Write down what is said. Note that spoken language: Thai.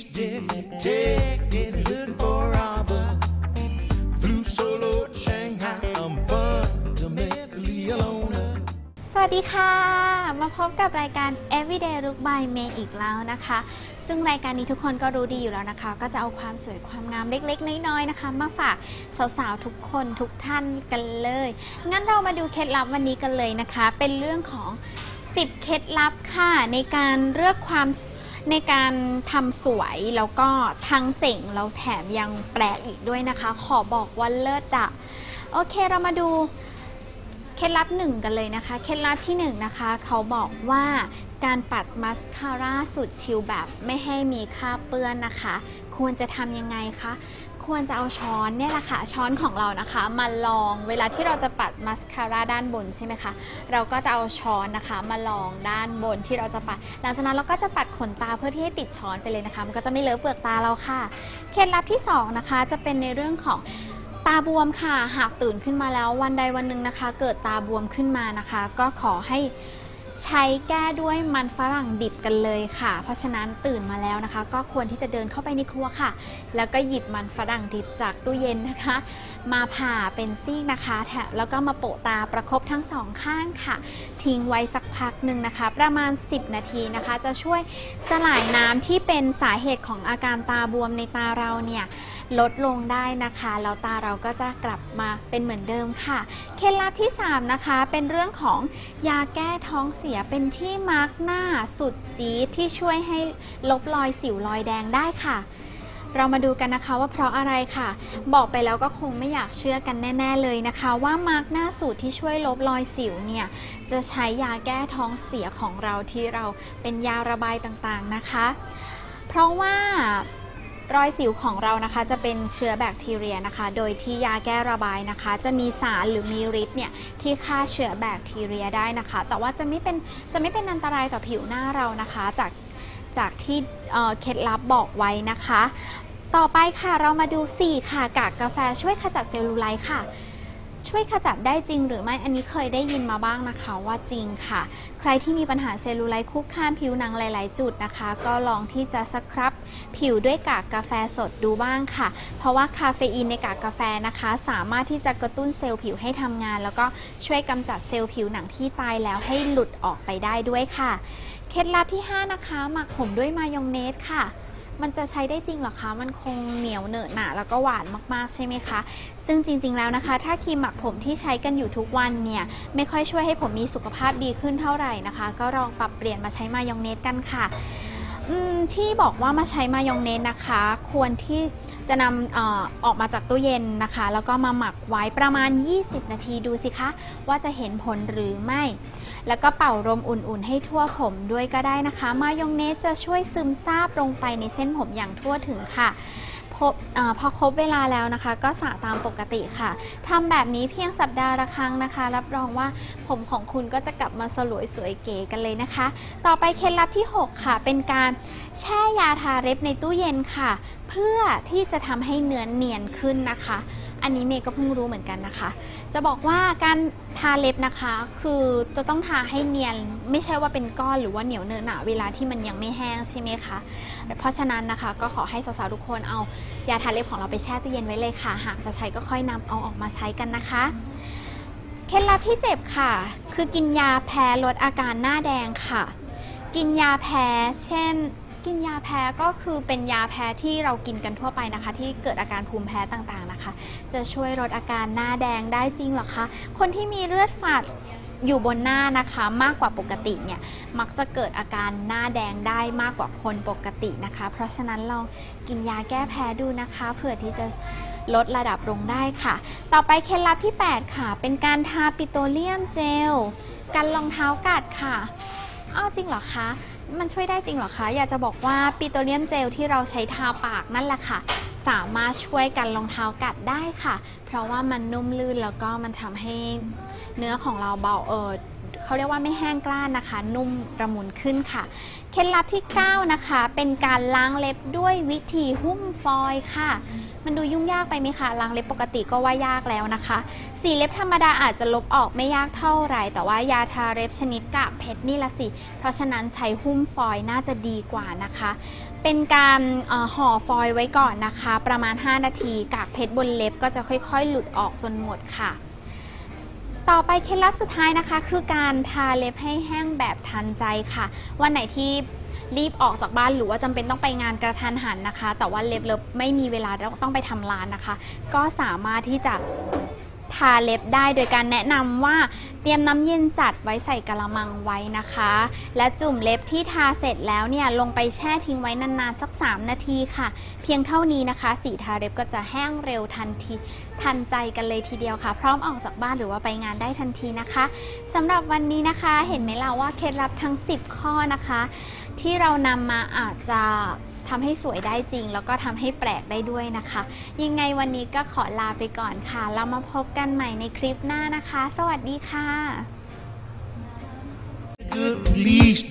He's detected looking for robber. Flew solo to Shanghai. I'm fundamentally a loner. สวัสดีค่ะ มาพบกับรายการ Everyday Look by May อีกแล้วนะคะ ซึ่งรายการนี้ทุกคนก็รู้ดีอยู่แล้วนะคะ ก็จะเอาความสวยความงามเล็กๆ น้อยๆนะคะ มาฝากสาวๆ ทุกคนทุกท่านกันเลย งั้นเรามาดูเคล็ดลับวันนี้กันเลยนะคะ เป็นเรื่องของ 10 เคล็ดลับค่ะ ในการเลือกความ ในการทำสวยแล้วก็ทั้งเจ๋งแล้วแถมยังแปลกอีกด้วยนะคะ ขอบอกว่าเลิศอะโอเคเรามาดูเคล็ดลับหนึ่งกันเลยนะคะ เคล็ดลับที่หนึ่งนะคะ เขาบอกว่าการปัดมัสคาร่าสุดชิลแบบไม่ให้มีคราบเปื้อนนะคะ ควรจะทำยังไงคะ ควรจะเอาช้อนเนี่ยแหละค่ะช้อนของเรานะคะมาลองเวลาที่เราจะปัดมัสคาร่าด้านบนใช่ไหมคะเราก็จะเอาช้อนนะคะมาลองด้านบนที่เราจะปัด หลังจากนั้นเราก็จะปัดขนตาเพื่อที่ให้ติดช้อนไปเลยนะคะ มันก็จะไม่เลอะเปลือกตาเราค่ะ เคล็ดลับที่สองนะคะจะเป็นในเรื่องของตาบวมค่ะ หากตื่นขึ้นมาแล้ววันใดวันหนึ่งนะคะ เกิดตาบวมขึ้นมานะคะ ก็ขอให้ ใช้แก้ด้วยมันฝรั่งดิบกันเลยค่ะ เพราะฉะนั้นตื่นมาแล้วนะคะ ก็ควรที่จะเดินเข้าไปในครัวค่ะ แล้วก็หยิบมันฝรั่งดิบจากตู้เย็นนะคะ มาผ่าเป็นซีกนะคะแถแล้วก็มาโปะตาประคบทั้งสองข้างค่ะ ทิ้งไว้สักพักหนึ่งนะคะ ประมาณ 10 นาทีนะคะ จะช่วยสลายน้ำที่เป็นสาเหตุของอาการตาบวมในตาเราเนี่ยลดลงได้นะคะแล้วตาเราก็จะกลับมาเป็นเหมือนเดิมค่ะ เคล็ดลับที่ 3 นะคะ เป็นเรื่องของยาแก้ท้องเสียเป็นที่มาร์กหน้าสุดจี๊ดที่ช่วยให้ลบรอยสิวรอยแดงได้ค่ะ เรามาดูกันนะคะว่าเพราะอะไรค่ะ บอกไปแล้วก็คงไม่อยากเชื่อกันแน่ ๆ เลยนะคะ ว่ามาร์กหน้าสูตรที่ช่วยลบรอยสิวเนี่ยจะใช้ยาแก้ท้องเสียของเราที่เราเป็นยาระบายต่างๆนะคะ เพราะว่า รอยสิวของเรานะคะจะเป็นเชื้อแบคทีเรียนะคะ โดยที่ยาแก้ระบายนะคะ จะมีสารหรือมีฤทธิ์เนี่ยที่ฆ่าเชื้อแบคทีเรียได้นะคะ แต่ว่าจะไม่เป็นจะไม่เป็นอันตรายต่อผิวหน้าเรานะคะ จากจากที่เคล็ดลับบอกไว้นะคะ ต่อไปค่ะเรามาดู 4 ค่ะกากกาแฟช่วยขจัดเซลลูไลท์ค่ะ ช่วยขจัดได้จริงหรือไม่อันนี้เคยได้ยินมาบ้างนะคะว่าจริงค่ะ ใครที่มีปัญหาเซลลูไลท์คุกคามผิวหนังหลาย ๆ จุดนะคะ ก็ลองที่จะสครับผิวด้วยกากกาแฟสดดูบ้างค่ะ เพราะว่าคาเฟอีนในกากกาแฟนะคะ สามารถที่จะกระตุ้นเซลล์ผิวให้ทำงาน แล้วก็ช่วยกำจัดเซลล์ผิวหนังที่ตายแล้วให้หลุดออกไปได้ด้วยค่ะ เคล็ดลับที่ 5 นะคะ หมักผมด้วยมายองเนสค่ะ มันจะใช้ได้จริงเหรอคะ มันคงเหนียวเหนอะหนะแล้วก็หวานมากๆใช่ไหมคะ ซึ่งจริงๆแล้วนะคะ ถ้าครีมหมักผมที่ใช้กันอยู่ทุกวันเนี่ยไม่ค่อยช่วยให้ผมมีสุขภาพดีขึ้นเท่าไหร่นะคะ ก็ลองปรับเปลี่ยนมาใช้มายองเนสกันค่ะอืมที่บอกว่ามาใช้มายองเนสนะคะ ควรที่จะนำเออออกมาจากตู้เย็นนะคะ แล้วก็มาหมักไว้ประมาณ 20 นาทีดูสิคะ ว่าจะเห็นผลหรือไม่ แล้วก็เป่าลมอุ่นๆ ให้ทั่วผมด้วยก็ได้นะคะ มายองเนสจะช่วยซึมซาบลงไปในเส้นผมอย่างทั่วถึงค่ะพอพอครบเวลาแล้วนะคะ ก็สระตามปกติค่ะทำแบบนี้เพียงสัปดาห์ละครั้งนะคะ รับรองว่าผมของคุณก็จะกลับมาสลวยสวยเก๋กันเลยนะคะ ต่อไปเคล็ดลับที่ 6 ค่ะ เป็นการแช่ยาทาเล็บในตู้เย็นค่ะ เพื่อที่จะทำให้เนื้อเนียนขึ้นนะคะ อันนี้เมย์ก็เพิ่งรู้เหมือนกันนะคะ จะบอกว่าการทาเล็บนะคะ คือจะต้องทาให้เนียน ไม่ใช่ว่าเป็นก้อนหรือว่าเหนียวเนอะหนะเวลาที่มันยังไม่แห้งใช่ไหมคะ เพราะฉะนั้นนะคะก็ขอให้สาวๆทุกคนเอายาทาเล็บของเราไปแช่ตู้เย็นไว้เลยค่ะ หากจะใช้ก็ค่อยนำเอาออกมาใช้กันนะคะเคล็ดลับที่เจ็บค่ะ คือกินยาแพ้ลดอาการหน้าแดงค่ะ กินยาแพ้ เช่น กินยาแพ้ก็คือเป็นยาแพ้ที่เรากินกันทั่วไปนะคะ ที่เกิดอาการภูมิแพ้ต่างๆนะคะ จะช่วยลดอาการหน้าแดงได้จริงหรอคะ คนที่มีเลือดฝาดอยู่บนหน้านะคะมากกว่าปกติเนี่ยมักจะเกิดอาการหน้าแดงได้มากกว่าคนปกตินะคะ เพราะฉะนั้นลองกินยาแก้แพ้ดูนะคะเผื่อที่จะลดระดับลงได้ค่ะ ต่อไปเคล็ดลับที่ 8 ค่ะ เป็นการทาปิโตรเลียมเจลกันรองเท้ากัดค่ะอ้าวจริงเหรอคะ มันช่วยได้จริงเหรอคะ อยากจะบอกว่าปิโตรเลียมเจลที่เราใช้ทาปากนั่นแหละค่ะ สามารถช่วยกันรองเท้ากัดได้ค่ะ เพราะว่ามันนุ่มลื่นแล้วก็มันทำให้เนื้อของเราเบาเออ เขาเรียกว่าไม่แห้งกร้านนะคะ นุ่มระมุนขึ้นค่ะ เคล็ดลับที่ 9 นะคะ เป็นการล้างเล็บด้วยวิธีหุ้มฟอยล์ค่ะ มันดูยุ่งยากไปไหมคะล้างเล็บปกติก็ว่ายากแล้วนะคะ สีเล็บธรรมดาอาจจะลบออกไม่ยากเท่าไหร่ แต่ว่ายาทาเล็บชนิดกากเพชรนี่ละสิ เพราะฉะนั้นใช้หุ้มฟอยล์น่าจะดีกว่านะคะ เป็นการห่อฟอยล์ไว้ก่อนนะคะ ประมาณ 5 นาทีกากเพชรบนเล็บก็จะค่อย ๆ หลุดออกจนหมดค่ะ ต่อไปเคล็ดลับสุดท้ายนะคะ คือการทาเล็บให้แห้งแบบทันใจค่ะ วันไหนที่รีบออกจากบ้านหรือว่าจำเป็นต้องไปงานกระทันหันนะคะ แต่ว่าเล็บเล็บไม่มีเวลาต้องไปทำร้านนะคะ ก็สามารถที่จะ ทาเล็บได้โดยการแนะนำว่าเตรียมน้ำเย็นจัดไว้ใส่กระมังไว้นะคะ และจุ่มเล็บที่ทาเสร็จแล้วเนี่ยลงไปแช่ทิ้งไว้นานๆสัก 3 นาทีค่ะ เพียงเท่านี้นะคะ สีทาเล็บก็จะแห้งเร็วทันทีทันใจกันเลยทีเดียวค่ะ พร้อมออกจากบ้านหรือว่าไปงานได้ทันทีนะคะสำหรับวันนี้นะคะเห็นไหมล่ะว่าเคล็ดลับทั้ง 10 ข้อนะคะ ที่เรานำมาอาจจะ ทำให้สวยได้จริง แล้วก็ทำให้แปลกได้ด้วยนะคะ ยังไงวันนี้ก็ขอลาไปก่อนค่ะ เรามาพบกันใหม่ในคลิปหน้านะคะ สวัสดีค่ะ Good leash,